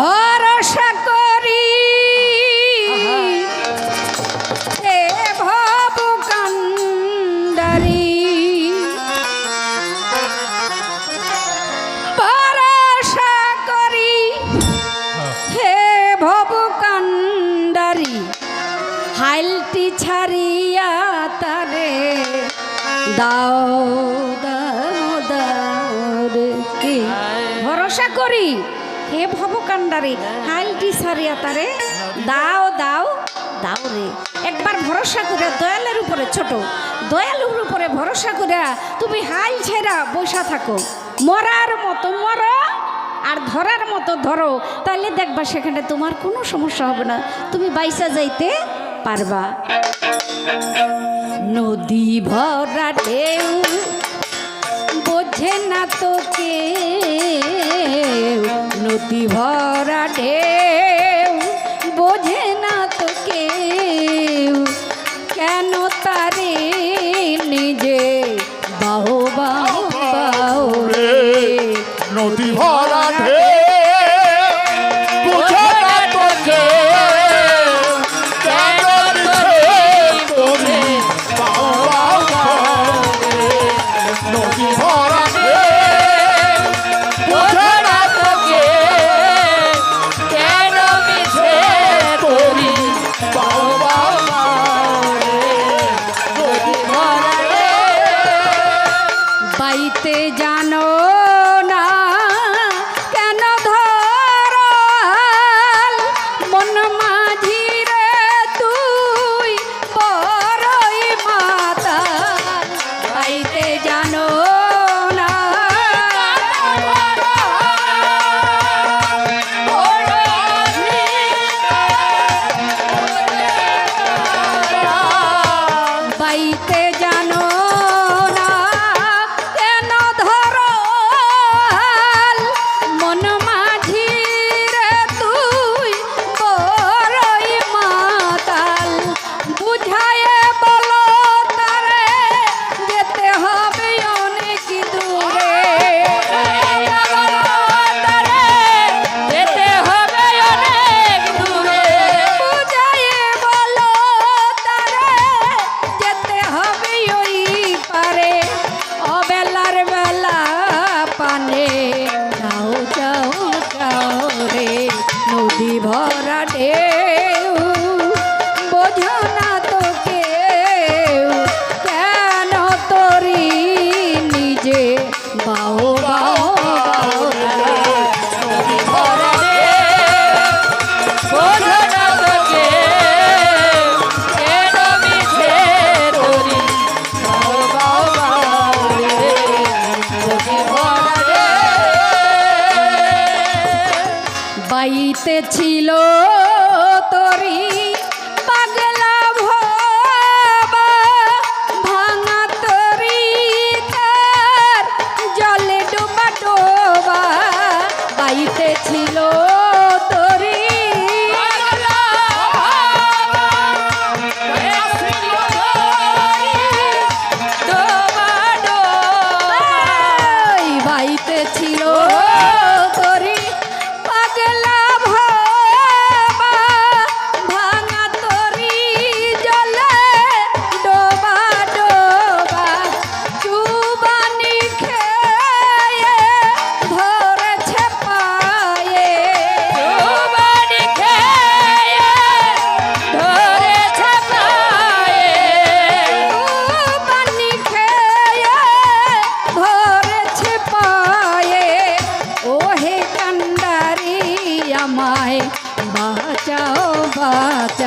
ভরসা করি। হাইলটি ছাড়িয়া তারে দাও দাও দাও রে। কি? ভরসা করি? হে ভবকান্ডারে হাইলটি ছাড়িয়া তারে দাও দাও দাও রে। একবার ভরসা করে দয়ালের উপরে ছোট। দয়ালুর উপরে ভরসা করে তুমি হাল ছেড়া বসা থাকো। মরার মতো মরো আর ধরার মতো ধরো। তাহলে দেখবা সেখানে তোমার কোনো সমস্যা হবে না। তুমি বাইসা যাইতে পারবা। নদী ভরা ঢেউ, বোঝে না তো কে নদী ভরা ঢেউ বোঝে না তো কেউ কেন তারে নিজে বাহু বাহু বাহু রে। নদী ভরা ঢে বাইতে বাইতে ছিল তরি পাগলা ভবা ভাঙা তরি তার জলে ডোবা ডোবা বাইতে ছিল তরি। ছিল আমায় বাঁচাও বাঁচাও।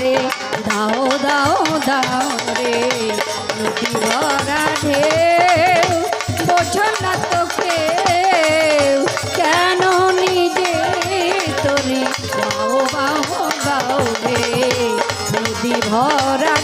রে। দাও দাও দাও রে। নদী ভরা ঢেউ, বোঝো না তোকে। কেন নিজে তোরে? দাও বাও বাও রে। নদী ভরা